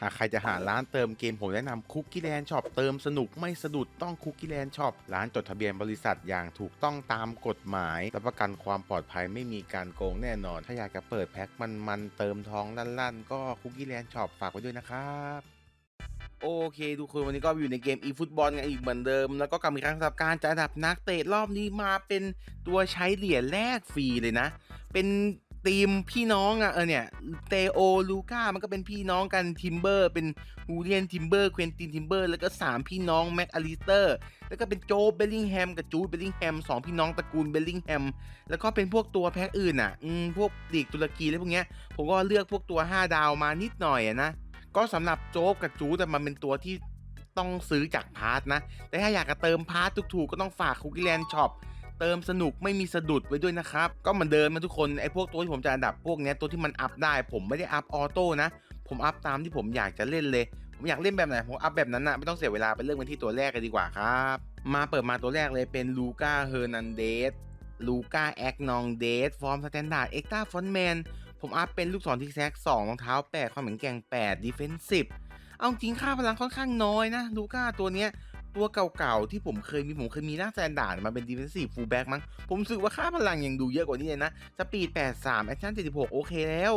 หากใครจะหาร้านเติมเกมผมแนะนำคุกกี้แลนช็อปเติมสนุกไม่สะดุดต้องคุกกี้แลนช็อปร้านจดทะเบียนบริษัทอย่างถูกต้องตามกฎหมายรับประกันความปลอดภัยไม่มีการโกงแน่นอน ถ้าอยากจะเปิดแพ็คมันๆเติมท้องลั่นๆ ก็คุกกี้แลนช็อปฝากไว้ด้วยนะครับโอเคทุกคนวันนี้ก็อยู่ในเกม eFootball กันอีกเหมือนเดิม แล้วก็กลับมาอีกครั้งสำหรับการจัดอันดับนักเตะรอบนี้มาเป็นตัวใช้เหรียญแรกฟรีเลยนะ เป็น ทีมพี่น้องอะเออเนี่ยเตโอลูก้ามันก็เป็นพี่น้องกันทิมเบอร์เป็นฮูเลียนทิมเบอร์ เควินตินทิมเบอร์แล้วก็ 3 พี่น้องแม็กอลิสเตอร์แล้วก็เป็นโจเบลลิงแฮมกับจูดเบลลิงแฮมสองพี่น้องตระกูลเบลลิงแฮมแล้วก็เป็นพวกตัวแพ็คอื่นอะอืมพวกลีกตุรกีแล้วพวกเนี้ยผมก็เลือกพวกตัว 5 ดาวมานิดหน่อยอะนะก็สำหรับโจ๊กกับจูแต่มันเป็นตัวที่ต้องซื้อจากพาร์ทนะ แต่ถ้าอยากจะเติมพาร์ทถูกๆ ก็ต้องฝากคุกกี้แลนด์ช็อป เติมสนุกไม่มีสะดุดไว้ด้วยนะครับ ก็เหมือนเดิมมาทุกคนไอ้พวกตัวที่ผมจะอันดับพวกเนี้ยตัวที่มันอัพได้ ผมไม่ได้อัพออโต้นะ ผมอัพตามที่ผมอยากจะเล่นเลย ผมอยากเล่นแบบไหนผมอัพแบบนั้นนะไม่ต้องเสียเวลาไปเลือกกันที่ตัวแรกกันดีกว่าครับมาเปิดมาตัวแรกเลยเป็นลูก้าเฮอร์นันเดสลูก้าแอกนองเดสฟอร์มสแตนดาร์ดเอ็กต้าฟอนแมนผมอัพเป็นลูกศรทิกแซก2รองเท้า 8 ความแข็งแกร่ง8 defensive เอาจริงค่าพลังค่อนข้างน้อยนะลูก้าตัวเนี้ย ตัวเก่าๆที่ผมเคยมีผมเคยมีหน้าแซนดาร์ดมาเป็น defensive fullback มั้ง ผมรู้สึกว่าค่าพลังยังดูเยอะกว่านี้เลยนะ สปีด 83 แอคชั่น 76 โอเคแล้ว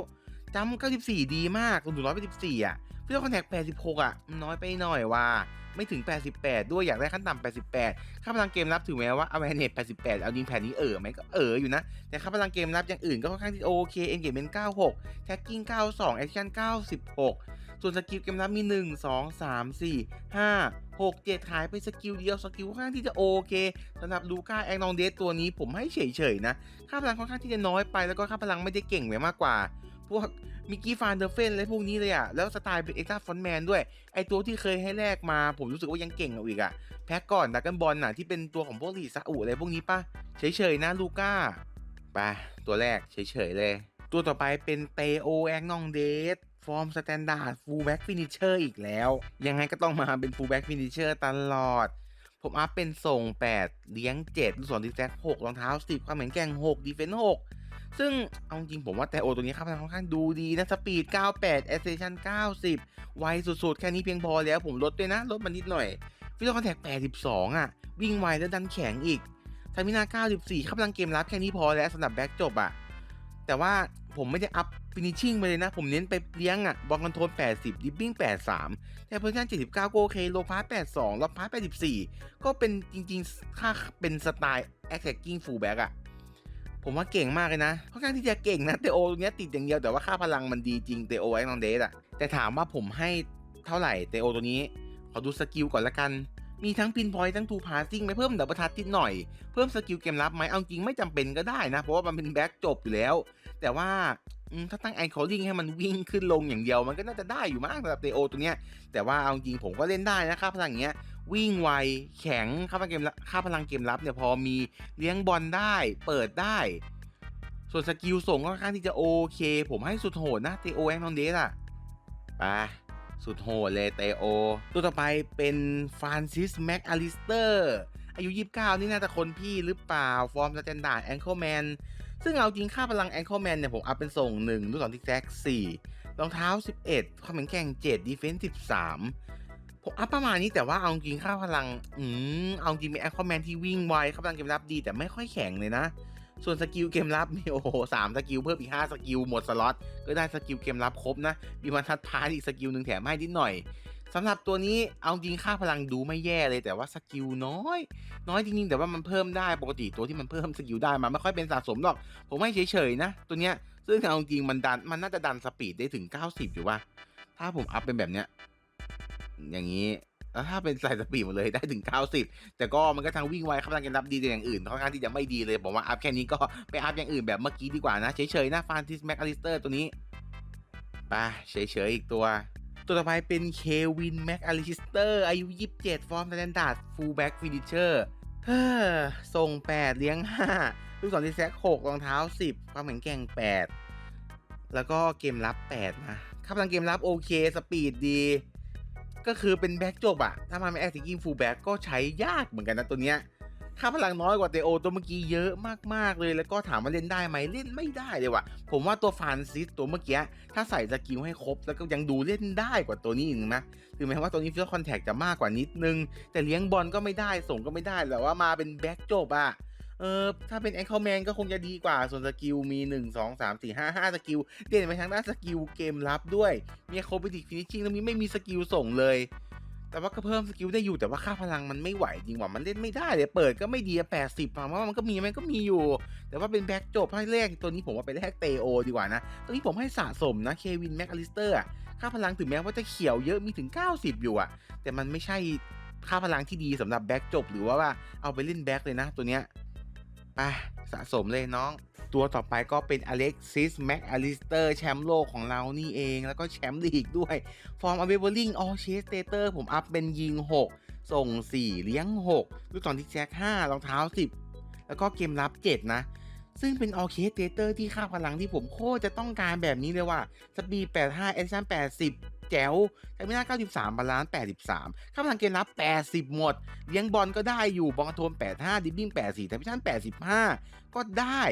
จำ 94 ดีมากคุณดู184 อะฟิลคอนแทค86 อะ น้อยไปหน่อยว่า ไม่ถึง 88 ด้วยอยากได้ขั้นต่ำ88 ค่าพลังเกมรับถึงแม้ว่า awareness 88 เอายิงแผ่นนี้เออไหมก็เอออยู่นะ แต่ค่าพลังเกมรับอย่างอื่นก็ค่อนข้างที่โอเค engagement 96 tagging 92 action 96 ส่วนสกิลเกมรับมี 1 2 3 4 5 6 7ขายไปสกิลเดียวสกิลค่อนข้างที่จะโอเคสำหรับลูก้าแองนองเดสตัวนี้ผมให้เฉยๆนะ ค่าพลังค่อนข้างที่จะน้อยไปแล้วก็ค่าพลังไม่ได้เก่งไปมากกว่า พวกมิกกี้ฟานเดอร์เฟนอะไรพวกนี้เลยอะแล้วสไตล์เป็นเอ็กซ์ตร้าฟอนแมนด้วย ไอตัวที่เคยให้แลกมาผมรู้สึกว่ายังเก่งกว่าอีกอะแพ็กก่อนดักกันบอลน่ะที่เป็นตัวของพวกลีซาอุอะไรพวกนี้ปะเฉยๆนะลูก้าไปตัวแรกเฉยๆเลย ตัวต่อไปเป็นเตโอแองนองเดส ฟอร์มสแตนดาร์ดฟูลแบ็กฟินิชเชอร์อีกแล้ว ยังไงก็ต้องมาเป็นฟูลแบ็กฟินิชเชอร์ตลอด ผมอัพเป็นส่ง 8 เลี้ยง 7 ลูกศรดิแซก6รองเท้า 10 ความแข็งแกร่ง 6 ดีเฟนส์6ซึ่งเอาจริงผมว่าแต่โอตัวนี้ค่าพลังค่อนข้างดูดีนะ สปีด 98แอสเซชัน90 ไวสุดๆ แค่นี้เพียงพอแล้วผมลดด้วยนะ ลดมานิดหน่อยฟิโลคอนแทค82 อะ วิ่งไวแล้วดันแข็งอีกทามินา94ค่าพลังเกมรับแค่นี้พอแล้วสำหรับแบ็กจบอะแต่ว่าผมไม่ได้อัพ ฟินิชชิ่งไปเลยนะ ผมเน้นไปเลี้ยงอะบอลคอนโทรล 80 ดิปปิ้ง 83 แต่โพซิชัน79 ก็โอเคโลพาร์82 ล็อกพาร์84 ก็เป็นจริงๆ ถ้าเป็นสไตล์ attacking fullback อะผมว่าเก่งมากเลยนะค่อนข้างที่จะเก่งนะเตโอตรงเนี้ยติดอย่างเดียวแต่ว่าค่าพลังมันดีจริงเตโอแองนองเดสอะแต่ถามว่าผมให้เท่าไหร่เตโอตัวนี้ ขอดูสกิลก่อนละกันมีทั้งพินพอยต์ทั้งทูพาสซิ่งไปเพิ่มดับเบิลทัชนิดหน่อย เพิ่มสกิลเกมรับไหมเอาจริงไม่จำเป็นก็ได้นะ เพราะว่ามันเป็นแบ็กจบอยู่แล้ว แต่ว่า อืมถ้าตั้งไอคอลิงให้มันวิ่งขึ้นลงอย่างเดียว มันก็น่าจะได้อยู่มากสำหรับเตโอตัวเนี้ย แต่ว่าเอาจริงผมก็เล่นได้นะค่าพลังอย่างเงี้ย วิ่งไว แข็ง ค่าพลังเกมค่าพลังเกมรับเนี่ยพอมีเลี้ยงบอลได้ เปิดได้ ส่วนสกิลส่งก็ค่อนข้างที่จะโอเค ผมให้สุดโหดนะเตโอแองนอนเดสอะไปสุดโหดเลยเตโอ ตัวต่อไปเป็นฟรานซิสแม็กอลิสเตอร์อายุ 29 นี่น่าจะคนพี่หรือเปล่า ฟอร์มสแตนดาร์ดแองเคิลแมน ซึ่งเอาจริงค่าพลังแองเคิลแมนเนี่ยผมอัพเป็นส่ง1ลูกศรทิกแซก4รองเท้า 11 ความแข็งแกร่ง 7 ดีเฟนส์13 ผมอัพประมาณนี้แต่ว่าเอาจริงค่าพลัง อืมเอาจริงเป็นแองเคิลแมนที่วิ่งไวค่าพลังเกมรับดีแต่ไม่ค่อยแข็งเลยนะ ส่วนสกิลเกมรับมีโอ้โหสามสกิลเพิ่มอีก5สกิลหมดสล็อตก็ได้สกิลเกมรับครบนะมีบรรทัดพาร์อีกสกิลหนึ่งแถมให้นิดหน่อย สำหรับตัวนี้เอาจริงค่าพลังดูไม่แย่เลยแต่ว่าสกิลน้อย น้อยจริงๆ แต่ว่ามันเพิ่มได้ปกติตัวที่มันเพิ่มสกิลได้มันไม่ค่อยเป็นสะสมหรอก ผมให้เฉยๆนะ ตัวเนี้ยซึ่งเอาจริงมันดันมันน่าจะดันสปีดได้ถึง 90 อยู่ว่าถ้าผมอัพเป็นแบบเนี้ยอย่างนี้แล้วถ้าเป็นใส่สปีดหมดเลยได้ถึง 90 แต่ก็มันก็ทั้งวิ่งไวค่าพลังกมรับดีแต่อย่างอื่นค่อนข้างที่จะไม่ดีเลยผมว่าอัพแค่นี้ก็ไปอัพอย่างอื่นแบบเมื่อกี้ดีกว่านะเฉยๆนะฟานติสแม็กอลิสเตอร์ตัวนี้ไปเฉยๆอีกตัว ตัวต่อไปเป็นเควินแม็กอลิสเตอร์อายุ 27 ฟอร์มสแตนดาร์ดฟูลแบ็กฟินิชเชอร์เฮ้อส่ง 8 เลี้ยง 5 ลูกศรที่แซก6รองเท้า 10 ความแข็งแกร่ง 8 แล้วก็เกมรับ 8 นะค่าลังเกมรับโอเค สปีดดี ก็คือเป็นแบ็กจบอะถ้ามันไม่แอคทิกิ้งฟูลแบ็กก็ใช้ยากเหมือนกันนะตัวเนี้ย ค่าพลังน้อยกว่าเตโอตัวเมื่อกี้เยอะมากๆเลย แล้วก็ถามว่าเล่นได้ไหมเล่นไม่ได้เลยว่ะ ผมว่าตัวฟานซิสตัวเมื่อกี้ถ้าใส่สกิลให้ครบ แล้วก็ยังดูเล่นได้กว่าตัวนี้อีกนะถึงแม้ว่าตัวนี้ฟิลคอนแทคจะมากกว่านิดนึง แต่เลี้ยงบอลก็ไม่ได้ส่งก็ไม่ได้แต่ว่ามาเป็นแบ็กจบอะเออถ้าเป็นแองเคิลแมนก็คงจะดีกว่า ส่วนสกิลมี 1 2 3 4 5 5 สกิล เด่นไปทางด้านสกิลเกมรับด้วย มีโคบิติกฟินิชชิ่งแล้วมีไม่มีสกิลส่งเลย แต่ว่าก็เพิ่มสกิลได้อยู่แต่ว่าค่าพลังมันไม่ไหวจริงว่ามันเล่นไม่ได้เลยเปิดก็ไม่ดีแปดสิบถามว่ามันก็มีไหมก็มีอยู่ แต่ว่าเป็นแบ็กจบให้แรกตัวนี้ผมว่าไปแลกเตโอดีกว่านะ ตัวนี้ผมให้สะสมนะเควินแม็กอลิสเตอร์ค่าพลังถึงแม้ว่าจะเขียวเยอะมีถึง 90 อยู่อะแต่มันไม่ใช่ค่าพลังที่ดีสำหรับแบ็กจบหรือว่าว่าเอาไปเล่นแบ็กเลยนะตัวเนี้ยไปสะสมเลยน้อง ตัวต่อไปก็เป็นอเล็กซิสแม็กอลิสเตอร์แชมป์โลกของเรานี่เอง แล้วก็แชมป์ลีกด้วย ฟอร์มอเวเวอร์ลิงออเชสเตเตอร์ผมอัพเป็นยิง 6 ส่ง 4 เลี้ยง 6 ลูกศรทิกแซก5รองเท้า 10 แล้วก็เกมรับ 7 นะ ซึ่งเป็นออเคสเตเตอร์ที่ค่าพลังที่ผมโคตรจะต้องการแบบนี้เลยว่าสปีด85เอชั่น80แจ๋วไทมิน่า93 บาลานซ์83ค่าพลังเกมรับ 80 หมด เลี้ยงบอลก็ได้อยู่ บอลโทน85 ดิบบิ้ง84ไทมิชั่น85 ก็ได้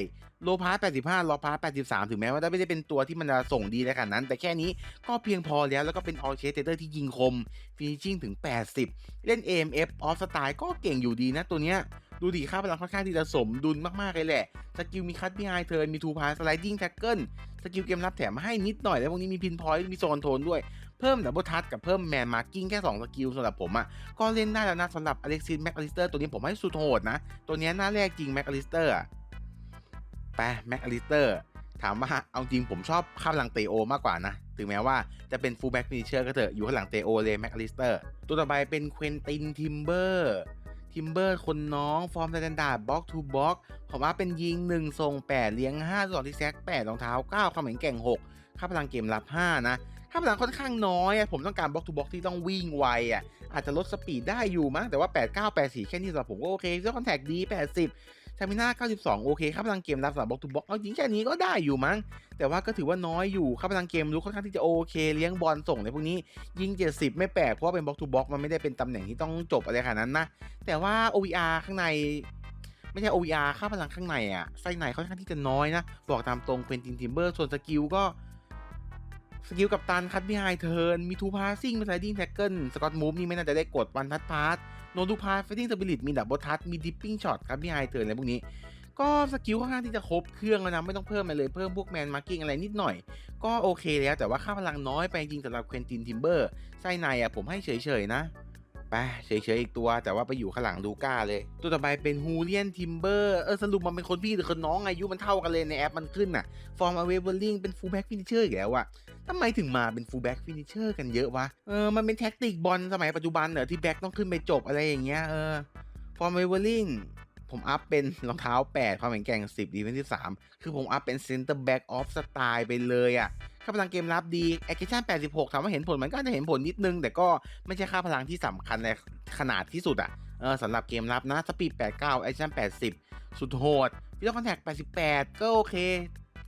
โลพาร์85โลพาร์83 ถึงแม้ว่าจะไม่ได้เป็นตัวที่มันจะส่งดีในขนาดนั้น แต่แค่นี้ก็เพียงพอแล้ว แล้วก็เป็นออเคสเตอร์ที่ยิงคมฟินิชชิ่งถึง 80 เล่น AMF ออฟสไตล์ก็เก่งอยู่ดีนะตัวเนี้ยดูดีค่าพลังค่อนข้างที่จะสมดุลมาก ๆ เลยแหละ สกิลมีคัตบีไฮเทิร์นมีทูพาสไลดิ้งแท็กเกิลสกิลเกมรับแถมมาให้นิดหน่อย แล้วพวกนี้มีพินพอยต์มีโซนโทนด้วย เพิ่มดับเบิลทัชกับเพิ่มแมนมาร์กิ้งแค่ 2 สกิลสำหรับผมอะ่ะ ก็เล่นได้แล้วนะสำหรับอเล็กซิสแม็กอลิสเตอร์ตัวนี้ผมให้สุดโหดนะ ตัวนี้หน้าแรกจริงแม็กอลิสเตอร์ ไปแม็กอลิสเตอร์ถามว่าเอาจริงผมชอบข้ามหลังเตโอมากกว่านะ ถึงแม้ว่าจะเป็นฟูลแบ็กฟินิเชอร์ก็เถอะอยู่ข้างหลังเตโอเลยแม็กอลิสเตอร์ตัวต่อไปเป็นเควินตินทิมเบอร์ทิมเบอร์คนน้องฟอร์มสแตนดาร์ดบล็อกทูบล็อกผมว่าเป็นยิง 1 ทรง 8 เลี้ยง5ส่วนที่แซก8รองเท้า 9 ความแข็งแกร่ง 6 ค่าพลังเกมรับ 5 นะค่าพลังค่อนข้างน้อย ผมต้องการบล็อกทูบล็อกที่ต้องวิ่งไวอะอาจจะลดสปีดได้อยู่มั้งแต่ว่า 8 9 8 4 แค่นี้สำหรับผมก็โอเคเจ้าคอนแทคดี 80 ชามิน่า92 โอเคค่าพลังเกมรับสำหรับบล็อกทูบล็อกเอาจริงแค่นี้ก็ได้อยู่มั้ง แต่ว่าก็ถือว่าน้อยอยู่ค่าพลังเกมรู้ค่อนข้างที่จะโอเค เลี้ยงบอลส่งในพวกนี้ยิง 70 ไม่แปลกเพราะว่าเป็นบล็อกทูบล็อกมันไม่ได้เป็นตำแหน่งที่ต้องจบอะไรขนาดนั้นนะ แต่ว่า OVR ข้างในไม่ใช่ OVR ค่าพลังข้างในอะไส้ในค่อนข้างที่จะน้อยนะ บอกตามตรงเป็นตินทิมเบอร์ส่วนสกิลก็ สกิลกับตันคัตบีไฮเทิร์นมีทูพาสซิ่งมีไลดิ้งแท็กเกิลสกอตมูฟนี่ไม่น่าจะได้กดวันทัดพาสโนดูพาฟิตติ้งสปิริตมีดับเบิลทัชมีดิปปิ้งช็อตคัตบีไฮเทิร์นอะไรพวกนี้ก็สกิลค่อนข้างที่จะครบเครื่องแล้วนะไม่ต้องเพิ่มอะไรเลยเพิ่มพวกแมนมาร์กิ้งอะไรนิดหน่อย ก็โอเคแล้วแต่ว่าค่าพลังน้อยไปจริงสำหรับเควินตินทิมเบอร์ไส้ในอะผมให้เฉยๆนะไปเฉยๆอีกตัวแต่ว่าไปอยู่ข้างหลังดูก้าเลย ตัวต่อไปเป็นฮูเลียนทิมเบอร์เออสรุปมันเป็นคนพี่หรือคนน้องอายุมันเท่ากันเลยในแอปมันขึ้นน่ะฟอร์มอเวเวอร์ลิงเป็นฟูลแบ็กฟินิเชอร์อีกแล้วอะ ทำไมถึงมาเป็นฟูลแบ็กฟินิเชอร์กันเยอะวะ เออ มันเป็นแท็กติกบอลสมัยปัจจุบันเหรอที่แบ็กต้องขึ้นไปจบอะไรอย่างเงี้ย เออ ฟอร์มเวเวอร์ลิงผมอัพเป็นรองเท้า 8 ความแข็งแกร่ง 10 ดีเฟนซี3คือผมอัพเป็นเซนเตอร์แบ็กออฟสไตล์ไปเลยอะค่าพลังเกมรับดีแอคชั่น86 ถามว่าเห็นผลมันก็จะเห็นผลนิดนึง แต่ก็ไม่ใช่ค่าพลังที่สำคัญในขนาดที่สุดอะเออสำหรับเกมรับนะ สปีด 89 แอคชั่น80 สุดโหดฟิลคอนแทค88 ก็โอเค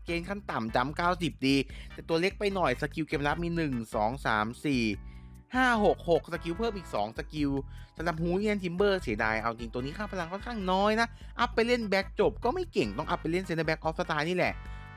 เกณฑ์ขั้นต่ำจำ90 ดี แต่ตัวเล็กไปหน่อยสกิลเกมรับมี 1 2 3 4 5 6 6 สกิลเพิ่มอีก 2 สกิลสำหรับฮูเลียนทิมเบอร์เสียดาย เอาจริงตัวนี้ค่าพลังค่อนข้างน้อยนะ อัพไปเล่นแบ็กจบก็ไม่เก่งต้องอัพไปเล่นเซนเตอร์แบ็กออฟสไตล์นี่แหละ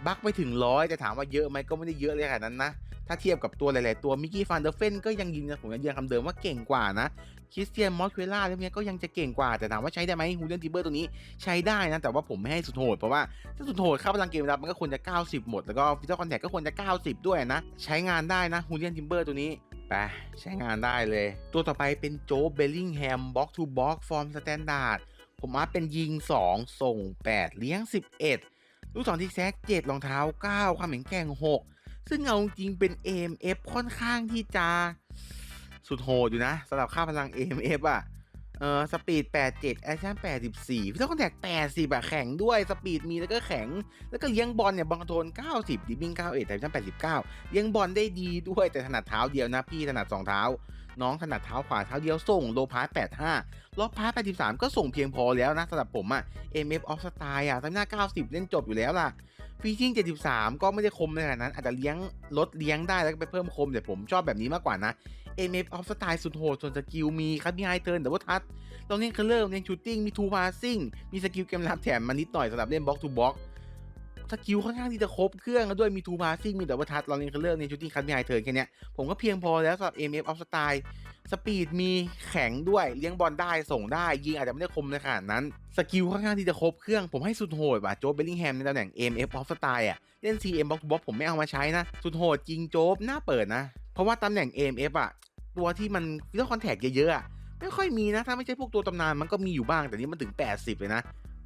บักไปถึงร้อยแต่ถามว่าเยอะไหมก็ไม่ได้เยอะเลยขนาดนั้นนะ ถ้าเทียบกับตัวหลาย ๆ ตัวมิกกี้ฟันเดอร์เฟนก็ยังยิงนะผมยังยืนคำเดิมว่าเก่งกว่านะ คริสเตียนมอสเควล่าแล้วเนี้ยก็ยังจะเก่งกว่าแต่ถามว่าใช้ได้ไหมฮูเลียนทิมเบอร์ตัวนี้ใช้ได้นะ แต่ว่าผมไม่ให้สุดโหดเพราะว่าถ้าสุดโหดค่าพลังเกมรับมันก็ควรจะ 90 หมด แล้วก็ฟิสิกอลคอนแทคก็ควรจะ 90 ด้วยนะ ใช้งานได้นะฮูเลียนทิมเบอร์ตัวนี้ไปใช้งานได้เลย ตัวต่อไปเป็นโจเบลลิงแฮมบ็อกทูบ็อกฟอร์มสแตนดาร์ดผมอัพเป็นยิง 2 ส่ง 8 เลี้ยง 11 ลูกศรที่แซก7รองเท้า 9 ความแข็งแกร่ง 6 ซึ่งเอาจริงเป็น AMF ค่อนข้างที่จะ สุดโหดอยู่นะสำหรับค่าพลัง AMF อะ เออสปีด 87 แอคชั่น 84พิทคอนแทค80อะแข็งด้วย สปีดมีแล้วก็แข็ง แล้วก็เลี้ยงบอลเนี่ยบังโทน 90 ดิบิ้ง91แต่ชั่น89 เลี้ยงบอลได้ดีด้วยแต่ถนัดเท้าเดียวนะ พี่ถนัด 2 เท้า น้องถนัดเท้าขวาเท้าเดียวส่งโลพาร์85ลอพาร์83 ก็ส่งเพียงพอแล้วนะสำหรับผมอะ MF off style อะตำหน้า 90 เล่นจบอยู่แล้วล่ะฟีชิ่ง73 ก็ไม่ได้คมในขนาดนั้น อาจจะเลี้ยงลดเลี้ยงได้แล้วก็ไปเพิ่มคมแต่ผมชอบแบบนี้มากกว่านะ MF of Style สุดโหดส่วนสกิลมีคัดมีไฮเทิร์นแต่ว่าทัดเราเล่นคัลเลอร์เล่นชูตติ้งมีทูพาสซิ่งมีสกิลเกมรับแถมมานิดหน่อยสำหรับเล่นบล็อกทูบล็อกสกิลค่อนข้างที่จะครบเครื่องแล้วด้วยมีทูพาสซิ่งมีแต่ว่าทัดเราเล่นคัลเลอร์เล่นชูตติ้งคัดมีไฮเทิร์นแค่นี้ผมก็เพียงพอแล้วสำหรับ MF of Style สปีดมีแข็งด้วยเลี้ยงบอลได้ส่งได้ ยิงอาจจะไม่ได้คมในขนาดนั้น สกิลค่อนข้างที่จะครบเครื่องผมให้สุดโหดว่ะโจ๊บเบลลิงแฮมในตำแหน่ง MF of Style อะเล่น CM Box Box ผมไม่เอามาใช้นะ สุดโหดจริงโจ๊บน่าเปิดนะ เพราะว่าตำแหน่ง AMF อะตัวที่มันฟิลคอนแทคเยอะๆอะไม่ค่อยมีนะ ถ้าไม่ใช่พวกตัวตำนานมันก็มีอยู่บ้างแต่นี่มันถึง 80 เลยนะ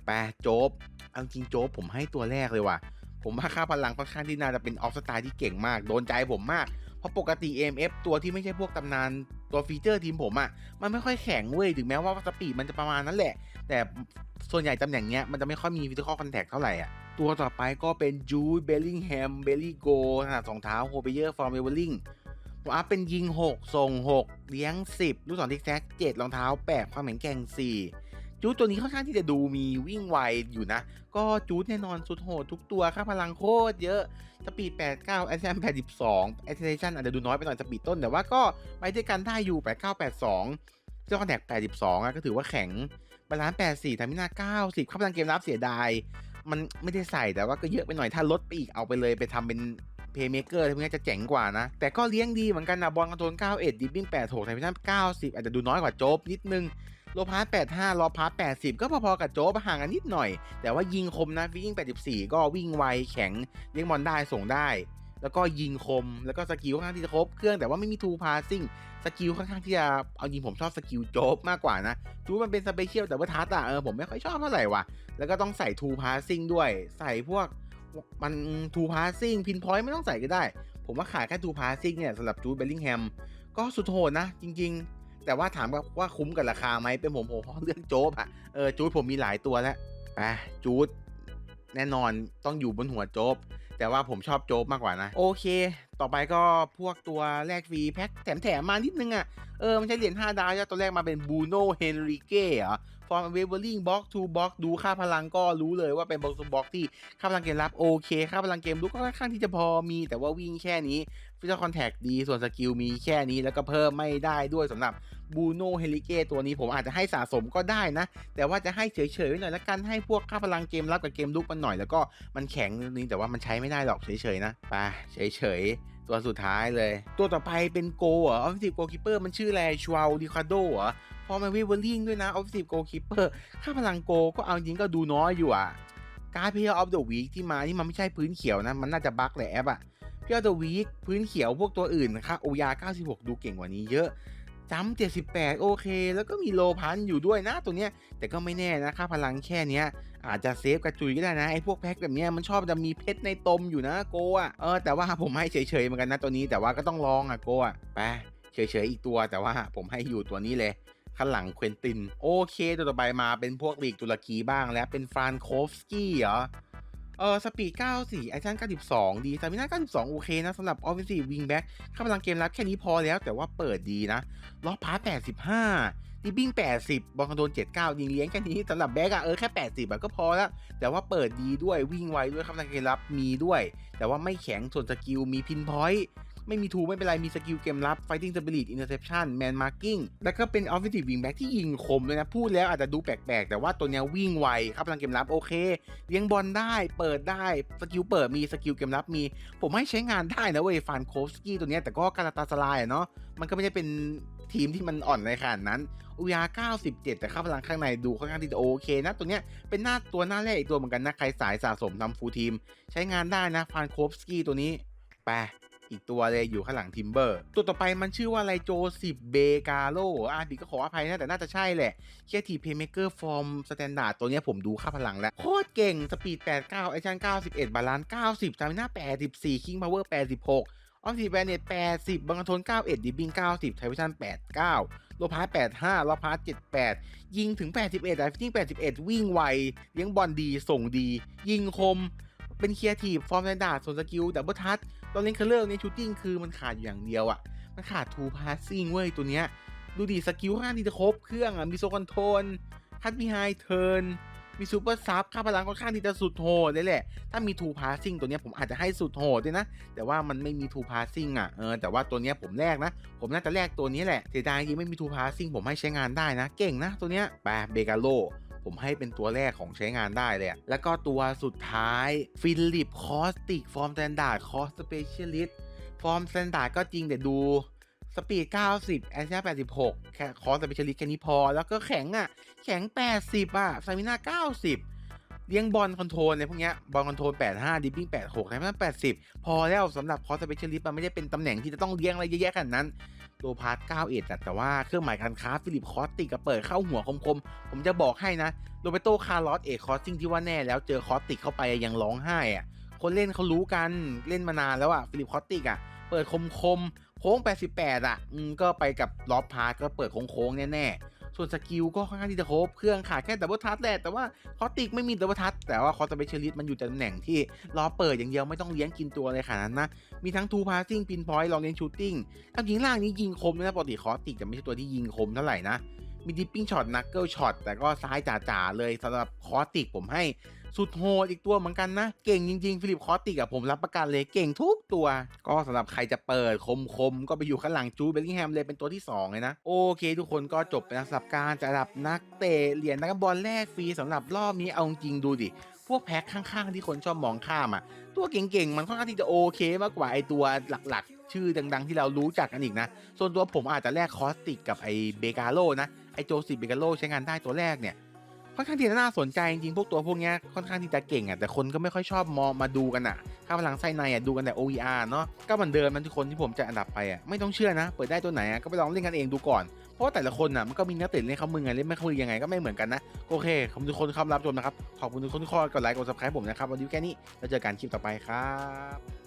แปะโจ๊บเอาจริงโจ๊บผมให้ตัวแรกเลยว่ะ ผมว่าค่าพลังค่อนข้างที่น่าจะเป็นออฟสไตล์ที่เก่งมาก โดนใจผมมาก เพราะปกติ AMF ตัวที่ไม่ใช่พวกตำนานตัวฟีเจอร์ทีมผมอะ่ะ มันไม่ค่อยแข็งเว้ย ถึงแม้ว่าสปีดมันจะประมาณนั้นแหละ แต่ส่วนใหญ่ตำแหน่งเนี้ยมันจะไม่ค่อยมีฟิสิคอลคอนแทคเท่าไหร่อะ ตัวต่อไปก็เป็นจูดเบลลิงแฮม เบลลี่โกขนาดสองเท้าโฮเบเยอร์ ฟอร์มเวลลิง ผมอัพเป็นยิง 6 ส่ง 6 เลี้ยง 10 ลูกศรทิกแท็ก7รองเท้า 8 ความแข็งแกร่ง 4 จูดตัวนี้ค่อนข้างที่จะดูมีวิ่งไวอยู่นะ ก็จูดแน่นอนสุดโหดทุกตัวค่าพลังโคตรเยอะ สปีด 89 แอสเซม82แอสเซชันอาจจะดูน้อยไปหน่อยสปีดต้น แต่ว่าก็ไปด้วยกันได้อยู่ 89 82เจ้าคอนแทค82อะก็ถือว่าแข็ง บาลานซ์84ทามินา90ค่าพลังเกมรับเสียดาย มันไม่ได้ใส่แต่ว่าก็เยอะไปหน่อยถ้าลดไปอีกเอาไปเลยไปทำเป็น เพย์เมเกอร์พวกนี้จะเจ๋งกว่านะ แต่ก็เลี้ยงดีเหมือนกันนะบอลคอนโทรล91ดิบบิ้ง86ไทมิชัน90 อาจจะดูน้อยกว่าโจ๊บนิดนึงโลพาร์85 ลอพาร์80 ก็พอๆกับโจ๊บห่างกันนิดหน่อย แต่ว่ายิงคมนะวิ่ง 84 ก็วิ่งไวแข็งเลี้ยงบอลได้ส่งได้ แล้วก็ยิงคมแล้วก็สกิลค่อนข้างที่จะครบเครื่องแต่ว่าไม่มีทูพาสซิ่งสกิลค่อนข้างที่จะเอายิงผมชอบสกิลโจ๊บมากกว่านะจูมันเป็นสเปเชียลแต่ว่าทัสอะเออผมไม่ค่อยชอบเท่าไหร่ว่ะแล้วก็ต้องใส่ทูพาสซิ่งด้วย ใส่พวก มันทูพาซิ่งพินพอยต์ไม่ต้องใส่ก็ได้ ผมว่าขายแค่ทูพาซิ่งเนี่ยสำหรับจูดเบลลิงแฮมก็สุดโหดนะจริง ๆ แต่ว่าถามว่าว่าคุ้มกับราคาไหมเป็นผมผมเพราะเรื่องโจ๊บอะเออจูดผมมีหลายตัวแล้วอะจูดแน่นอนต้องอยู่บนหัวโจ๊บ แต่ว่าผมชอบโจ๊บมากกว่านะ โอเค ต่อไปก็พวกตัวแรกฟรีแพ็คแถมๆมานิดนึงอะ่ะ เออ มันใช้เหรียญ5ดาวตัวแรกมาเป็นบูโน่เฮนริเก้เหรอฟอร์มเวเวอร์ลิงบล็อกทูบล็อกดูค่าพลังก็รู้เลยว่าเป็นบล็อกทูบล็อกที่ค่าพลังเกมรับโอเค ค่าพลังเกมลุกก็ค่อนข้างที่จะพอมี แต่ว่าวิ่งแค่นี้ฟิสิคอลคอนแทคดีส่วนสกิลมีแค่นี้แล้วก็เพิ่มไม่ได้ด้วยสำหรับ บูโน่เฮลิเกตัวนี้ผมอาจจะให้สะสมก็ได้นะ แต่ว่าจะให้เฉยๆไว้หน่อยละกันให้พวกค่าพลังเกมรับกับเกมลุกมันหน่อยแล้วก็มันแข็งนี้แต่ว่ามันใช้ไม่ได้หรอกเฉยๆนะไปเฉยๆตัวสุดท้ายเลย ตัวต่อไปเป็นโกเหรอออฟฟิศโกคิปเปอร์มันชื่ออะไรชวาลดิคาโดเหรอพอมาวิเวอร์ลิงด้วยนะออฟฟิศโกคิปเปอร์ค่าพลังโกก็เอาจริงก็ดูน้อยอยู่อะ การเพย์ออฟเดอะวีคที่มานี่มันไม่ใช่พื้นเขียวนะ มันน่าจะบั๊กแหละแอปอะเพย์ออฟเดอะวีคพื้นเขียวพวกตัวอื่นนะคะโอยา 96 ดูเก่งกว่านี้เยอะ จำ78โอเค แล้วก็มีโลพันอยู่ด้วยนะตัวเนี้ย แต่ก็ไม่แน่นะค่าพลังแค่เนี้ย อาจจะเซฟกระจุยก็ได้นะไอ้พวกแพ็คแบบเนี้ยมันชอบจะมีเพชรในตมอยู่นะโกอะเออแต่ว่าผมให้เฉยๆเหมือนกันนะตัวนี้แต่ว่าก็ต้องลองอะโกอะไปเฉยๆอีกตัวแต่ว่าผมให้อยู่ตัวนี้เลยข้างหลังเควินติน โอเค ตัวต่อไปมาเป็นพวกลีกตุรกีบ้างแล้วเป็นฟรานโคฟสกี้เหรอ เออสปีด 94 แอคชั่น 92 ดีสามิน่า92 โอเคนะสำหรับออฟฟิศวิงแบ็กข้าพลังเกมรับแค่นี้พอแล้วแต่ว่าเปิดดีนะล็อกพาร์85ดิบิ้ง 80 บอลคอนโดน 79 ยิงเลี้ยงแค่นี้สำหรับแบ็กอะเออแค่ 80อะก็พอแล้ว แต่ว่าเปิดดีด้วยวิ่งไวด้วยข้าพลังเกมรับมีด้วย แต่ว่าไม่แข็งส่วนสกิลมีพินพอยต์ ไม่มีทูไม่เป็นไร มีสกิลเกมรับ fighting spirit interception man marking แล้วก็เป็น offensive wingback ที่ยิงคมเลยนะ พูดแล้วอาจจะดูแปลกๆ แต่ว่าตัวเนี้ยวิ่งไวครับพลังเกมรับโอเคเลี้ยงบอลได้เปิดได้สกิลเปิดมีสกิลเกมรับมี ผมให้ใช้งานได้นะเว้ยฟานโคฟสกี้ตัวเนี้ยแต่ก็การาตาสลายเนาะมันก็ไม่ได้เป็นทีมที่มันอ่อนในขนาดนั้นอุยา97 แต่ค่าพลังข้างในดูค่อนข้างที่จะโอเคนะ ตัวเนี้ยเป็นหน้าตัวหน้าแรกอีกตัวเหมือนกันนะ ใครสายสะสมทำฟูลทีม ใช้งานได้นะฟานโคฟสกี้ตัวนี้ไป อีกตัวเลยอยู่ข้างหลังทิมเบอร์ตัวต่อไปมันชื่อว่าอะไรโจสิบเบกาโลอ่านผิดก็ขออภัยนะ แต่น่าจะใช่แหละเคียทีเพย์เมเกอร์ฟอร์มสแตนดาร์ดตัวนี้ผมดูค่าพลังแล้ว โคตรเก่ง สปีด 89แอชั่น 91 บาลานซ์90จามิน่า84 คิงพาวเวอร์ 86ออฟซีแบนเนต80 บังกะทน 91 ดิบบิ้ง90 ไทวิชั่น 89 โลพาร์85โลพาร์78 ยิงถึง 81ไดฟิ้ง81 วิ่งไว เลี้ยงบอลดี ส่งดี ยิงคม เป็นเคียร์ทีฟ ฟอร์มสแตนดาร์ดส่วนสกิลดับเบิลทัช ตอนเล่นเคอร์เลอร์ในชูตติ้งคือมันขาดอยู่อย่างเดียวอะ่ะ มันขาดทูพาสซิ่งเว้ยตัวเนี้ย ดูดิสกิลข้างที่จะครบเครื่องอะ่ะ มีโซคอนโทรลคัดมีไฮเทิร์น มีซูเปอร์ซับค่าพลังค่อนข้างที่จะสุดโหดเลยแหละ ถ้ามีทูพาสซิ่งตัวเนี้ยผมอาจจะให้สุดโหดด้วยนะ แต่ว่ามันไม่มีทูพาสซิ่งอะ เออ แต่ว่าตัวเนี้ยผมแลกนะ ผมน่าจะแลกตัวนี้แหละ เสียดายจริงไม่มีทูพาสซิ่งผมให้ใช้งานได้นะ เก่งนะตัวเนี้ยแปเบกาโล ผมให้เป็นตัวแรกของใช้งานได้เลย แล้วก็ตัวสุดท้ายฟิลิปคอสติกฟอร์มสแตนดาร์ดคอสสเปเชียลิสต์ฟอร์มสแตนดาร์ดก็จริงแต่ดูสปีด 90 แอชชั่น86 แค่คอสเปเชียลิสต์แค่นี้พอ แล้วก็แข็งอะ แข็ง 80 อะไซมิน่า90 เลี้ยงบอลคอนโทรลในพวกเนี้ยบอลคอนโทรล85ดิปปิ้ง86ไซมิน่า80 พอแล้วสำหรับคอสเปเชียลิสต์มันไม่ได้เป็นตำแหน่งที่จะต้องเลี้ยงอะไรเยอะแยะขนาดนั้น ตัวพาร์ท91อะแต่ว่าเครื่องหมายการค้าฟิลิปคอสติกเปิดเข้าหัวคมๆ ผมจะบอกให้นะโรเบโตคาร์ลอสเอกคอสซิ่งที่ว่าแน่แล้วเจอคอสติกเข้าไปยังร้องไห้อะคนเล่นเขารู้กันเล่นมานานแล้วอะฟิลิปคอสติกอะเปิดคมๆโค้ง 88อะอก็ไปกับลอบพาร์ทก็เปิดโค้งๆแน่ๆ ส่วนสกิลก็ค่อนข้างที่จะครบ เครื่องขาดแค่ดับเบิลทัชแหละแต่ว่าคอสติกไม่มีดับเบิลทัชแต่ว่าคอสเปเชียลิสต์มันอยู่ตำแหน่งที่รอเปิดอย่างเดียวไม่ต้องเลี้ยงกินตัวเลยขนาดนั้นนะ มีทั้งทูพาสซิ่งพินพอยต์ลองเล่นชูตติ้งทำยิงล่างนี้ยิงคมนะปกติคอสติกจะไม่ใช่ตัวที่ยิงคมเท่าไหร่นะมีดิปปิ้งช็อตนักเกิลช็อตแต่ก็ซ้ายจ๋าๆเลยสำหรับคอสติกผมให้ สุดโหดอีกตัวเหมือนกันนะ เก่งจริงๆ ฟิลิปคอสติกอะผมรับประกันเลยเก่งทุกตัว ก็สำหรับใครจะเปิดคมๆก็ไปอยู่ข้างหลังจูเบลลิงแฮมเลยเป็นตัวที่2เลยนะ โอเค ทุกคนก็จบไปแล้วสำหรับการจัดอันดับนักเตะเหรียญนักบอลแรกฟรีสำหรับรอบนี้เอาจริงดูดิพวกแพ็คข้างๆที่คนชอบมองข้ามอะตัวเก่งๆ มันค่อนข้างที่จะโอเคมากกว่าไอตัวหลักๆ ชื่อดังๆ ที่เรารู้จักกันอีกนะ ส่วนตัวผมอาจจะแลกคอสติกกับไอเบกาโลนะ ไอโจสิเบกาโลใช้งานได้ตัวแรกเนี่ย ค่อนข้างที่จะน่าสนใจจริงๆพวกตัวพวกนี้ค่อนข้างที่จะเก่งอะแต่คนก็ไม่ค่อยชอบมองมาดูกันอะข้าพลังไส้ในอะดูกันแต่ OER เนาะก็เหมือนเดิมมันทุกคนที่ผมจะอันดับไปอะไม่ต้องเชื่อนะ เปิดได้ตัวไหนอะก็ไปลองเล่นกันเองดูก่อนเพราะว่าแต่ละคนอะมันก็มีนักเตะเล่นเขามือไงเล่นไม่เขามือยังไงก็ไม่เหมือนกันนะโอเคขอบคุณทุกคนที่เข้ามารับชมนะครับขอบคุณทุกคนที่คอยกดไลค์กด subscribe ผมนะครับวันนี้แค่นี้แล้วเจอกันคลิปต่อไปครับ